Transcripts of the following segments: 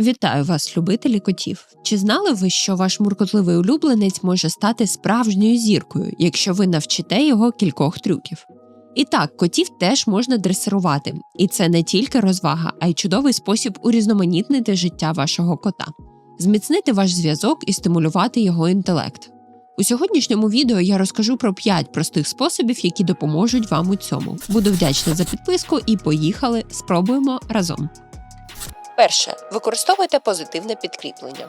Вітаю вас, любителі котів. Чи знали ви, що ваш муркотливий улюбленець може стати справжньою зіркою, якщо ви навчите його кількох трюків? І так, котів теж можна дресирувати, і це не тільки розвага, а й чудовий спосіб урізноманітнити життя вашого кота, зміцнити ваш зв'язок і стимулювати його інтелект. У сьогоднішньому відео я розкажу про 5 простих способів, які допоможуть вам у цьому. Буду вдячна за підписку і поїхали, спробуємо разом. Перше. Використовуйте позитивне підкріплення.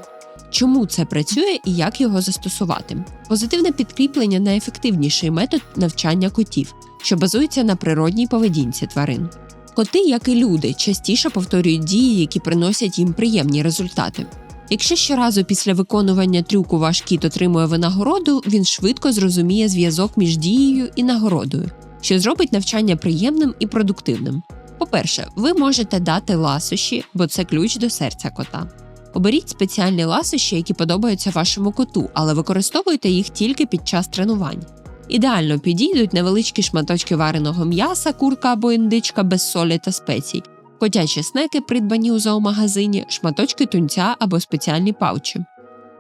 Чому це працює і як його застосувати? Позитивне підкріплення найефективніший метод навчання котів, що базується на природній поведінці тварин. Коти, як і люди, частіше повторюють дії, які приносять їм приємні результати. Якщо щоразу після виконування трюку ваш кіт отримує винагороду, він швидко зрозуміє зв'язок між дією і нагородою, що зробить навчання приємним і продуктивним. По-перше, ви можете дати ласощі, бо це ключ до серця кота. Оберіть спеціальні ласощі, які подобаються вашому коту, але використовуйте їх тільки під час тренувань. Ідеально підійдуть невеличкі шматочки вареного м'яса, курка або індичка без солі та спецій, котячі снеки, придбані у зоомагазині, шматочки тунця або спеціальні паучі.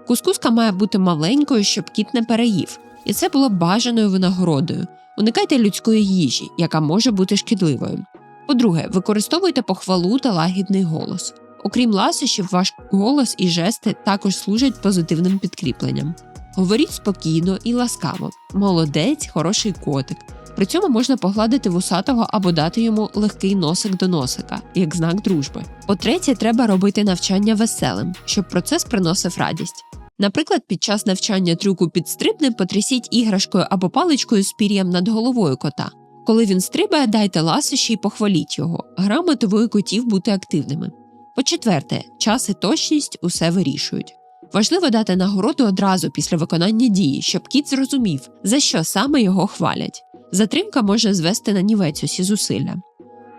Кускуска має бути маленькою, щоб кіт не переїв, і це було бажаною винагородою. Уникайте людської їжі, яка може бути шкідливою. По-друге, використовуйте похвалу та лагідний голос. Окрім ласощів, ваш голос і жести також служать позитивним підкріпленням. Говоріть спокійно і ласкаво. Молодець, хороший котик. При цьому можна погладити вусатого або дати йому легкий носик до носика, як знак дружби. По-третє, треба робити навчання веселим, щоб процес приносив радість. Наприклад, під час навчання трюку підстрибни потрясіть іграшкою або паличкою з пір'ям над головою кота. Коли він стрибає, дайте ласощі і похваліть його. Гра мотивує котів бути активними. По-четверте, час і точність усе вирішують. Важливо дати нагороду одразу після виконання дії, щоб кіт зрозумів, за що саме його хвалять. Затримка може звести на нівець усі зусилля.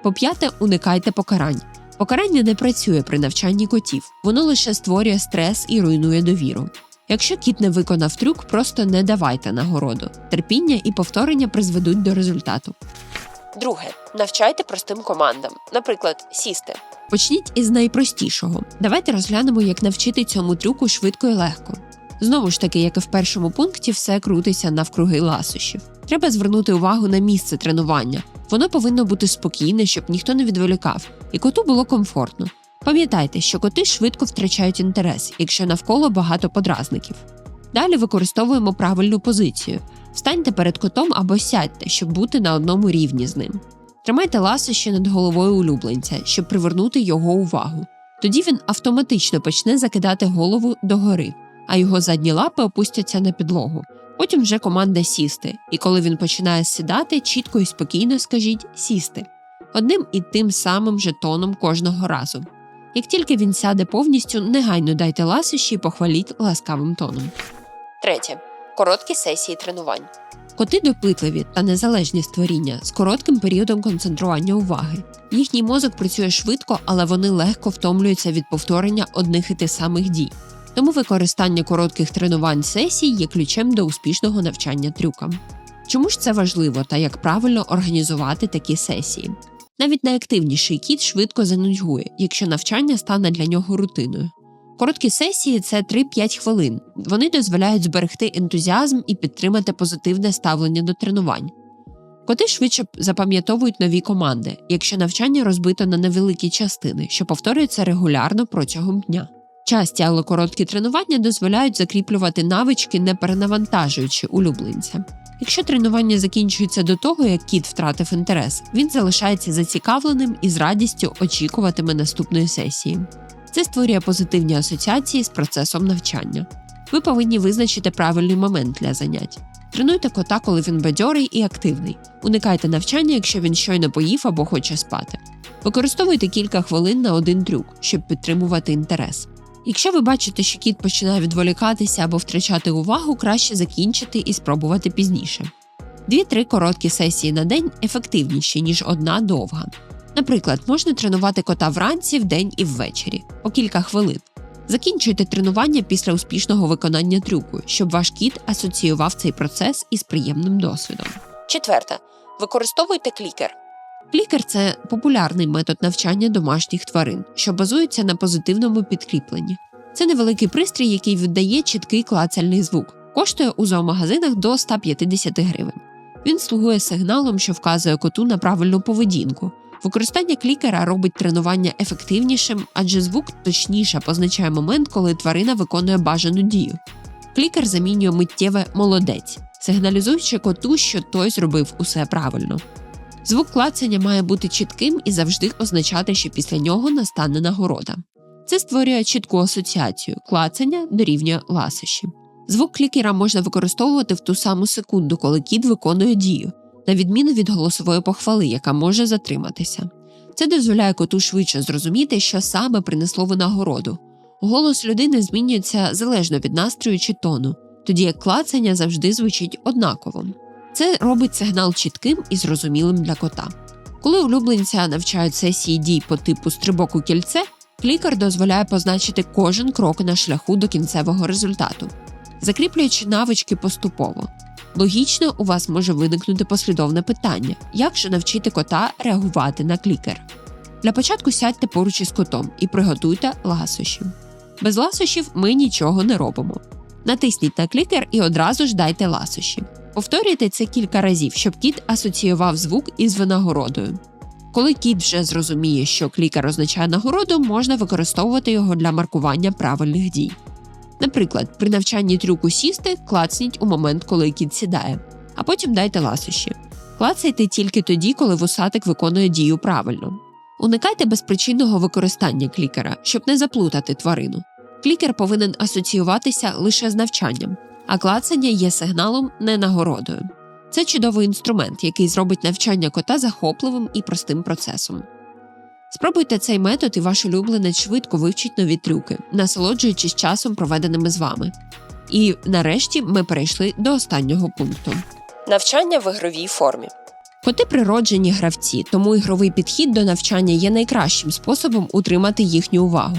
По п'яте, уникайте покарань. Покарання не працює при навчанні котів, воно лише створює стрес і руйнує довіру. Якщо кіт не виконав трюк, просто не давайте нагороду. Терпіння і повторення призведуть до результату. Друге, навчайте простим командам, наприклад, сісти. Почніть із найпростішого. Давайте розглянемо, як навчити цьому трюку швидко і легко. Знову ж таки, як і в першому пункті, все крутиться навкруги ласощів. Треба звернути увагу на місце тренування. Воно повинно бути спокійне, щоб ніхто не відволікав, і коту було комфортно. Пам'ятайте, що коти швидко втрачають інтерес, якщо навколо багато подразників. Далі використовуємо правильну позицію. Встаньте перед котом або сядьте, щоб бути на одному рівні з ним. Тримайте ласощі над головою улюбленця, щоб привернути його увагу. Тоді він автоматично почне закидати голову догори, а його задні лапи опустяться на підлогу. Потім вже команда сісти, і коли він починає сідати, чітко і спокійно скажіть сісти одним і тим самим же тоном кожного разу. Як тільки він сяде повністю, негайно дайте ласощі і похваліть ласкавим тоном. Третє. Короткі сесії тренувань. Коти допитливі та незалежні створіння з коротким періодом концентрування уваги. Їхній мозок працює швидко, але вони легко втомлюються від повторення одних і тих самих дій. Тому використання коротких тренувань сесій є ключем до успішного навчання трюкам. Чому ж це важливо та як правильно організувати такі сесії? Навіть найактивніший кіт швидко занудьгує, якщо навчання стане для нього рутиною. Короткі сесії це 3-5 хвилин. Вони дозволяють зберегти ентузіазм і підтримати позитивне ставлення до тренувань. Коти швидше запам'ятовують нові команди, якщо навчання розбито на невеликі частини, що повторюються регулярно протягом дня. Часті, але короткі тренування дозволяють закріплювати навички, не перенавантажуючи улюбленця. Якщо тренування закінчується до того, як кіт втратив інтерес, він залишається зацікавленим і з радістю очікуватиме наступної сесії. Це створює позитивні асоціації з процесом навчання. Ви повинні визначити правильний момент для занять. Тренуйте кота, коли він бадьорий і активний. Уникайте навчання, якщо він щойно поїв або хоче спати. Використовуйте кілька хвилин на один трюк, щоб підтримувати інтерес. Якщо ви бачите, що кіт починає відволікатися або втрачати увагу, краще закінчити і спробувати пізніше. Дві-три короткі сесії на день ефективніші, ніж одна довга. Наприклад, можна тренувати кота вранці, вдень і ввечері по кілька хвилин. Закінчуйте тренування після успішного виконання трюку, щоб ваш кіт асоціював цей процес із приємним досвідом. Четверте. Використовуйте клікер. Клікер це популярний метод навчання домашніх тварин, що базується на позитивному підкріпленні. Це невеликий пристрій, який віддає чіткий клацальний звук, коштує у зоомагазинах до 150 гривень. Він слугує сигналом, що вказує коту на правильну поведінку. Використання клікера робить тренування ефективнішим, адже звук точніше позначає момент, коли тварина виконує бажану дію. Клікер замінює миттєве молодець, сигналізуючи коту, що той зробив усе правильно. Звук клацання має бути чітким і завжди означати, що після нього настане нагорода. Це створює чітку асоціацію клацання дорівнює ласощі. Звук клікера можна використовувати в ту саму секунду, коли кіт виконує дію, на відміну від голосової похвали, яка може затриматися. Це дозволяє коту швидше зрозуміти, що саме принесло винагороду. Голос людини змінюється залежно від настрою чи тону, тоді як клацання завжди звучить однаково. Це робить сигнал чітким і зрозумілим для кота. Коли улюбленця навчають сесії дій по типу стрибок у кільце, клікер дозволяє позначити кожен крок на шляху до кінцевого результату, закріплюючи навички поступово. Логічно, у вас може виникнути послідовне питання: як же навчити кота реагувати на клікер? Для початку сядьте поруч із котом і приготуйте ласощі. Без ласощів ми нічого не робимо. Натисніть на клікер і одразу ж дайте ласощі. Повторюйте це кілька разів, щоб кіт асоціював звук із винагородою. Коли кіт вже зрозуміє, що клікер означає нагороду, можна використовувати його для маркування правильних дій. Наприклад, при навчанні трюку сісти клацніть у момент, коли кіт сідає, а потім дайте ласощі. Клацайте тільки тоді, коли вусатик виконує дію правильно. Уникайте безпричинного використання клікера, щоб не заплутати тварину. Клікер повинен асоціюватися лише з навчанням, а клацання є сигналом, не нагородою. Це чудовий інструмент, який зробить навчання кота захопливим і простим процесом. Спробуйте цей метод, і ваш улюбленець швидко вивчить нові трюки, насолоджуючись часом, проведеними з вами. І нарешті ми перейшли до останнього пункту навчання в ігровій формі. Коти природжені гравці, тому ігровий підхід до навчання є найкращим способом утримати їхню увагу.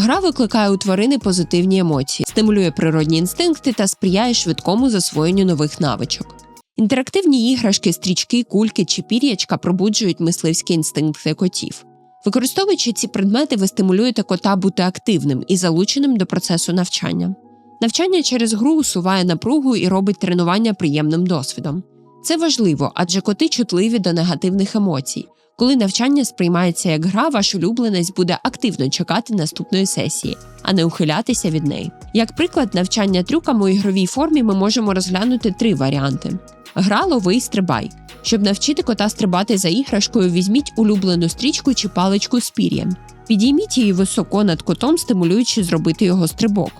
Гра викликає у тварини позитивні емоції, стимулює природні інстинкти та сприяє швидкому засвоєнню нових навичок. Інтерактивні іграшки, стрічки, кульки чи пір'ячка пробуджують мисливські інстинкти котів. Використовуючи ці предмети, ви стимулюєте кота бути активним і залученим до процесу навчання. Навчання через гру усуває напругу і робить тренування приємним досвідом. Це важливо, адже коти чутливі до негативних емоцій. Коли навчання сприймається як гра, ваш улюбленець буде активно чекати наступної сесії, а не ухилятися від неї. Як приклад навчання трюкам у ігровій формі ми можемо розглянути три варіанти: гра лови стрибай. Щоб навчити кота стрибати за іграшкою, візьміть улюблену стрічку чи паличку з пір'ям. Підійміть її високо над котом, стимулюючи зробити його стрибок.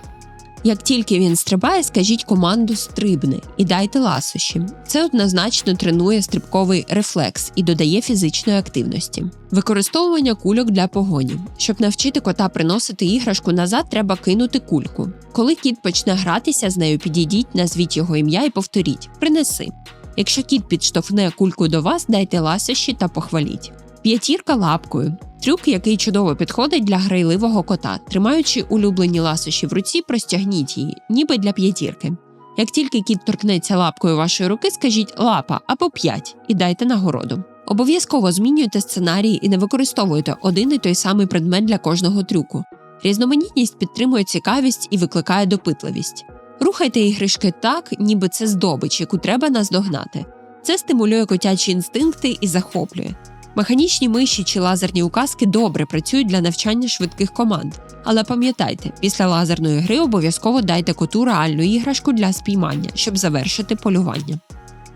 Як тільки він стрибає, скажіть команду стрибни і дайте ласощі. Це однозначно тренує стрибковий рефлекс і додає фізичної активності. Використовування кульок для погоні. Щоб навчити кота приносити іграшку назад, треба кинути кульку. Коли кіт почне гратися з нею, підійдіть, назвіть його ім'я і повторіть Принеси. Якщо кіт підштовхне кульку до вас, дайте ласощі та похваліть. П'ятірка лапкою. Трюк, який чудово підходить для грайливого кота. Тримаючи улюблені ласощі в руці, простягніть її, ніби для п'ятірки. Як тільки кіт торкнеться лапкою вашої руки, скажіть лапа або п'ять і дайте нагороду. Обов'язково змінюйте сценарії і не використовуйте один і той самий предмет для кожного трюку. Різноманітність підтримує цікавість і викликає допитливість. Рухайте іграшки так, ніби це здобич, яку треба наздогнати. Це стимулює котячі інстинкти і захоплює. Механічні миші чи лазерні указки добре працюють для навчання швидких команд. Але пам'ятайте, після лазерної гри обов'язково дайте коту реальну іграшку для спіймання, щоб завершити полювання.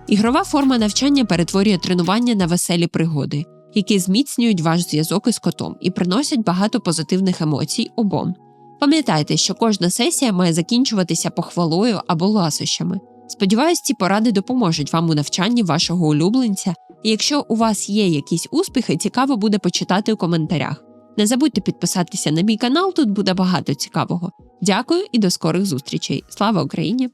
Ігрова форма навчання перетворює тренування на веселі пригоди, які зміцнюють ваш зв'язок із котом і приносять багато позитивних емоцій обом. Пам'ятайте, що кожна сесія має закінчуватися похвалою або ласощами. Сподіваюсь, ці поради допоможуть вам у навчанні вашого улюбленця, і якщо у вас є якісь успіхи, цікаво буде почитати у коментарях. Не забудьте підписатися на мій канал, тут буде багато цікавого. Дякую і до скорих зустрічей. Слава Україні!